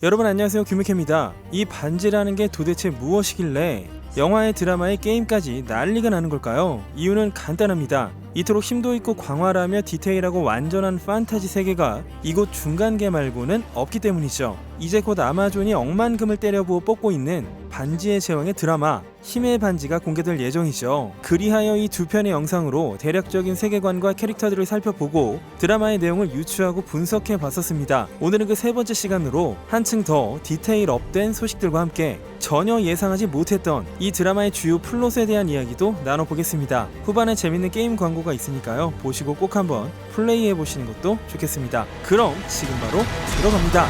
여러분 안녕하세요 규미캐입니다. 이 반지라는 게 도대체 무엇이길래 영화에 드라마에 게임까지 난리가 나는 걸까요? 이유는 간단합니다. 이토록 심도 있고 광활하며 디테일하고 완전한 판타지 세계가 이곳 중간계 말고는 없기 때문이죠. 이제 곧 아마존이 억만금을 때려부어 뽑고 있는 반지의 제왕의 드라마 힘의 반지가 공개될 예정이죠. 그리하여 이 두 편의 영상으로 대략적인 세계관과 캐릭터들을 살펴보고 드라마의 내용을 유추하고 분석해 봤었습니다. 오늘은 그 세 번째 시간으로 한층 더 디테일 업된 소식들과 함께 전혀 예상하지 못했던 이 드라마의 주요 플롯에 대한 이야기도 나눠보겠습니다. 후반에 재밌는 게임 광고가 있으니까요. 보시고 꼭 한번 플레이해 보시는 것도 좋겠습니다. 그럼 지금 바로 들어갑니다.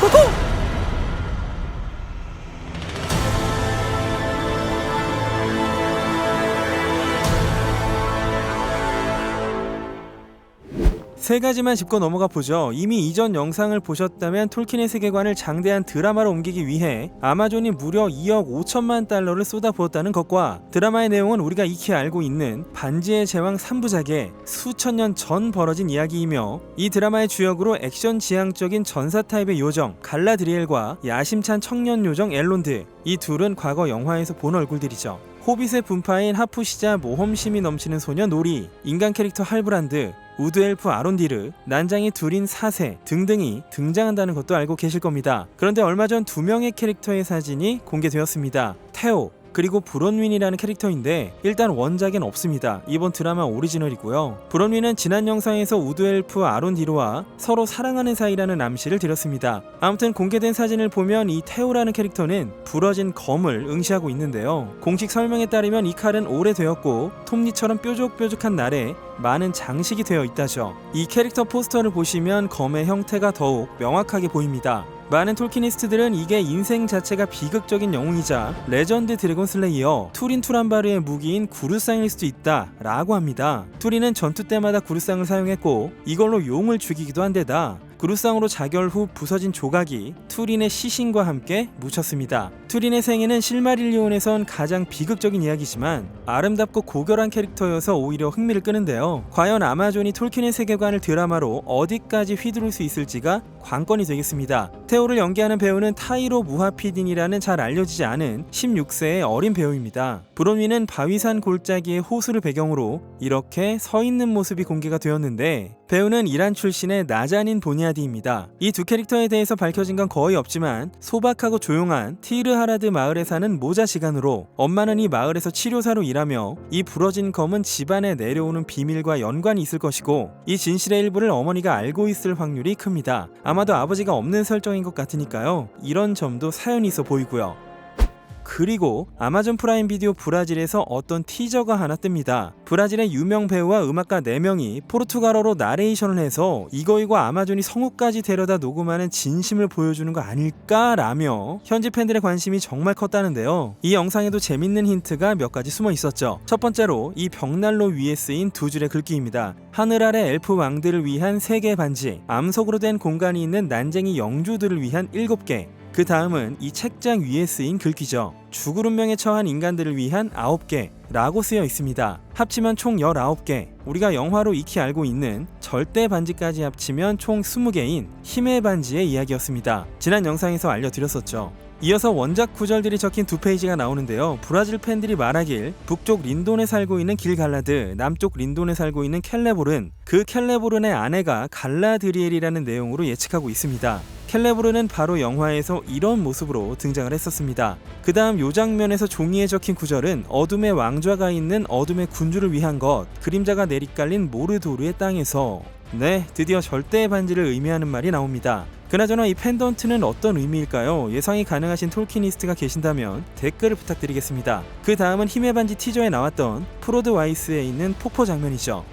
고고고! 세 가지만 짚고 넘어가 보죠. 이미 이전 영상을 보셨다면 톨킨의 세계관을 장대한 드라마로 옮기기 위해 아마존이 무려 2억 5천만 달러를 쏟아부었다는 것과 드라마의 내용은 우리가 익히 알고 있는 반지의 제왕 3부작의 수천 년 전 벌어진 이야기이며 이 드라마의 주역으로 액션 지향적인 전사 타입의 요정 갈라드리엘과 야심찬 청년 요정 엘론드 이 둘은 과거 영화에서 본 얼굴들이죠. 호빗의 분파인 하프시자 모험심이 넘치는 소녀 노리, 인간 캐릭터 할브란드, 우드엘프 아론디르, 난장이 둘인 사세 등등이 등장한다는 것도 알고 계실 겁니다. 그런데 얼마 전 두 명의 캐릭터의 사진이 공개되었습니다. 테오, 그리고 브론윈이라는 캐릭터인데 일단 원작엔 없습니다. 이번 드라마 오리지널이고요. 브론윈은 지난 영상에서 우드엘프 아론디르와 서로 사랑하는 사이라는 암시를 드렸습니다. 아무튼 공개된 사진을 보면 이 테오라는 캐릭터는 부러진 검을 응시하고 있는데요. 공식 설명에 따르면 이 칼은 오래되었고 톱니처럼 뾰족뾰족한 날에 많은 장식이 되어 있다죠. 이 캐릭터 포스터를 보시면 검의 형태가 더욱 명확하게 보입니다. 많은 톨키니스트들은 이게 인생 자체가 비극적인 영웅이자 레전드 드래곤 슬레이어 투린 투란바르의 무기인 구르상일 수도 있다 라고 합니다. 투린은 전투 때마다 구르상을 사용했고 이걸로 용을 죽이기도 한데다 구루상으로 자결 후 부서진 조각이 투린의 시신과 함께 묻혔습니다. 투린의 생애는 실마릴리온에선 가장 비극적인 이야기지만 아름답고 고결한 캐릭터여서 오히려 흥미를 끄는데요. 과연 아마존이 톨킨의 세계관을 드라마로 어디까지 휘두를 수 있을지가 관건이 되겠습니다. 테오를 연기하는 배우는 타이로 무하피딘이라는 잘 알려지지 않은 16세의 어린 배우입니다. 브론위는 바위산 골짜기의 호수를 배경으로 이렇게 서 있는 모습이 공개가 되었는데 배우는 이란 출신의 나자닌 보니아디입니다. 이 두 캐릭터에 대해서 밝혀진 건 거의 없지만 소박하고 조용한 티르하라드 마을에 사는 모자 시간으로 엄마는 이 마을에서 치료사로 일하며 이 부러진 검은 집안에 내려오는 비밀과 연관이 있을 것이고 이 진실의 일부를 어머니가 알고 있을 확률이 큽니다. 아마도 아버지가 없는 설정인 것 같으니까요. 이런 점도 사연이 있어 보이고요. 그리고 아마존 프라임 비디오 브라질에서 어떤 티저가 하나 뜹니다. 브라질의 유명 배우와 음악가 4명이 포르투갈어로 나레이션을 해서 이거 이거 아마존이 성우까지 데려다 녹음하는 진심을 보여주는 거 아닐까라며 현지 팬들의 관심이 정말 컸다는데요. 이 영상에도 재밌는 힌트가 몇 가지 숨어 있었죠. 첫 번째로 이 벽난로 위에 쓰인 두 줄의 글귀입니다. 하늘 아래 엘프 왕들을 위한 세계 반지, 암석으로 된 공간이 있는 난쟁이 영주들을 위한 일곱 개, 그 다음은 이 책장 위에 쓰인 글귀죠. 죽을 운명에 처한 인간들을 위한 9개 라고 쓰여 있습니다. 합치면 총 19개. 우리가 영화로 익히 알고 있는 절대 반지까지 합치면 총 20개인 힘의 반지의 이야기였습니다. 지난 영상에서 알려드렸었죠. 이어서 원작 구절들이 적힌 두 페이지가 나오는데요. 브라질 팬들이 말하길 북쪽 린돈에 살고 있는 길갈라드, 남쪽 린돈에 살고 있는 켈레볼은 그 켈레볼은의 아내가 갈라드리엘이라는 내용으로 예측하고 있습니다. 켈레브르는 바로 영화에서 이런 모습으로 등장을 했었습니다. 그 다음 요 장면에서 종이에 적힌 구절은 어둠의 왕좌가 있는 어둠의 군주를 위한 것, 그림자가 내리깔린 모르도르의 땅에서 네, 드디어 절대의 반지를 의미하는 말이 나옵니다. 그나저나 이 펜던트는 어떤 의미일까요? 예상이 가능하신 톨키니스트가 계신다면 댓글을 부탁드리겠습니다. 그 다음은 힘의 반지 티저에 나왔던 프로드 와이스에 있는 폭포 장면이죠.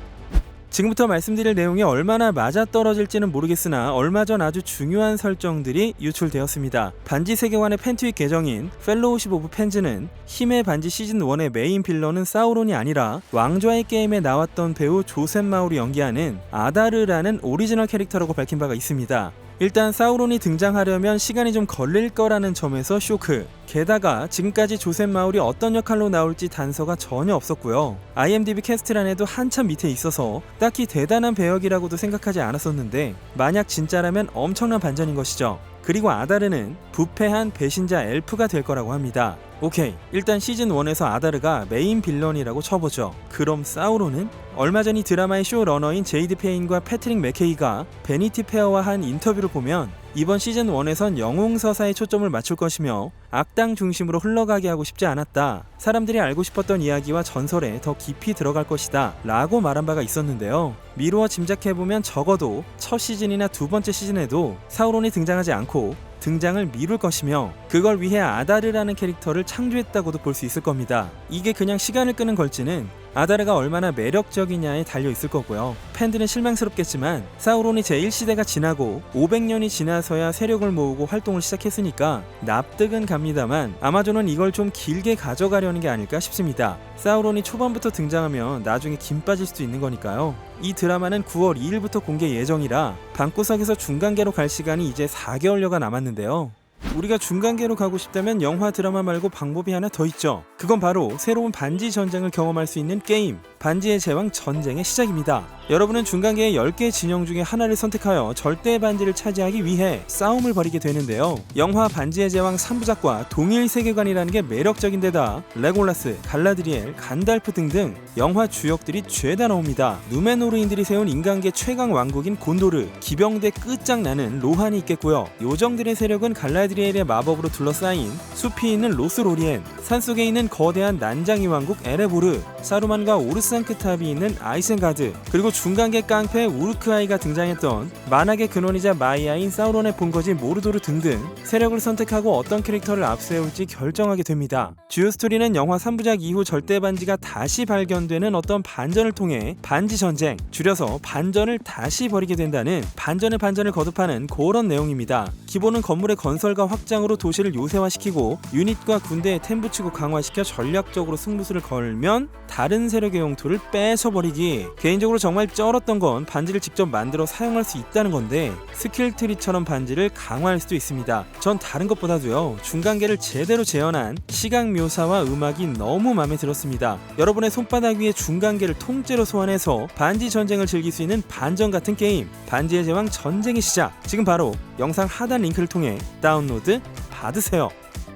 지금부터 말씀드릴 내용이 얼마나 맞아떨어질지는 모르겠으나 얼마 전 아주 중요한 설정들이 유출되었습니다. 반지 세계관의 팬트윅 계정인 펠로우십 오브 팬즈는 힘의 반지 시즌 1의 메인 빌런은 사우론이 아니라 왕좌의 게임에 나왔던 배우 조셉 마울이 연기하는 아다르라는 오리지널 캐릭터라고 밝힌 바가 있습니다. 일단 사우론이 등장하려면 시간이 좀 걸릴 거라는 점에서 쇼크. 게다가 지금까지 조셉 마울이 어떤 역할로 나올지 단서가 전혀 없었고요. IMDb 캐스트란에도 한참 밑에 있어서 딱히 대단한 배역이라고도 생각하지 않았었는데 만약 진짜라면 엄청난 반전인 것이죠. 그리고 아다르는 부패한 배신자 엘프가 될 거라고 합니다. 오케이 일단 시즌 1에서 아다르가 메인 빌런이라고 쳐보죠. 그럼 사우론은 얼마 전 이 드라마의 쇼러너인 제이드 페인과 패트릭 맥케이가 베니티 페어와 한 인터뷰를 보면 이번 시즌 1에선 영웅 서사에 초점을 맞출 것이며 악당 중심으로 흘러가게 하고 싶지 않았다. 사람들이 알고 싶었던 이야기와 전설에 더 깊이 들어갈 것이다. 라고 말한 바가 있었는데요. 미루어 짐작해보면 적어도 첫 시즌이나 두 번째 시즌에도 사우론이 등장하지 않고 등장을 미룰 것이며 그걸 위해 아다르라는 캐릭터를 창조했다고도 볼 수 있을 겁니다. 이게 그냥 시간을 끄는 걸지는 아다르가 얼마나 매력적이냐에 달려 있을 거고요. 팬들은 실망스럽겠지만 사우론이 제1시대가 지나고 500년이 지나서야 세력을 모으고 활동을 시작했으니까 납득은 갑니다만 아마존은 이걸 좀 길게 가져가려는 게 아닐까 싶습니다. 사우론이 초반부터 등장하면 나중에 김 빠질 수도 있는 거니까요. 이 드라마는 9월 2일부터 공개 예정이라 방구석에서 중간계로 갈 시간이 이제 4개월여가 남았는데요. 우리가 중간계로 가고 싶다면 영화 드라마 말고 방법이 하나 더 있죠. 그건 바로 새로운 반지 전쟁을 경험할 수 있는 게임 반지의 제왕 전쟁의 시작입니다. 여러분은 중간계의 10개 진영 중에 하나를 선택하여 절대 반지를 차지하기 위해 싸움을 벌이게 되는데요. 영화 반지의 제왕 3부작과 동일 세계관이라는 게 매력적인 데다 레골라스, 갈라드리엘, 간달프 등등 영화 주역들이 죄다 나옵니다. 누메노르인들이 세운 인간계 최강 왕국인 곤도르, 기병대 끝장나는 로한이 있겠고요. 요정들의 세력은 갈라드리엘의 마법으로 둘러싸인 숲이 있는 로스로리엔, 산속에 있는 거대한 난장이 왕국 에레보르, 사루만과 오르상크탑이 있는 아이센가드, 그리고 중간계 깡패 우르크아이가 등장했던 만악의 근원이자 마이아인 사우론의 본거지 모르도르 등등 세력을 선택하고 어떤 캐릭터를 앞세울지 결정하게 됩니다. 주요 스토리는 영화 3부작 이후 절대 반지가 다시 발견되는 어떤 반전을 통해 반지 전쟁, 줄여서 반전을 다시 벌이게 된다는 반전의 반전을 거듭하는 그런 내용입니다. 기본은 건물의 건설과 확장으로 도시를 요새화시키고 유닛과 군대에 템 붙이고 강화시켜 전략적으로 승부수를 걸면 다른 세력의 용토를 뺏어버리기 개인적으로 정말 쩔었던 건 반지를 직접 만들어 사용할 수 있다는 건데 스킬 트리처럼 반지를 강화할 수도 있습니다. 전 다른 것보다도요 중간계를 제대로 재현한 시각 묘사와 음악이 너무 마음에 들었습니다. 여러분의 손바닥 위에 중간계를 통째로 소환해서 반지 전쟁을 즐길 수 있는 반전 같은 게임 반지의 제왕 전쟁의 시작. 지금 바로 영상 하단 링크를 통해 다운로드 받으세요.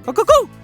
고고고!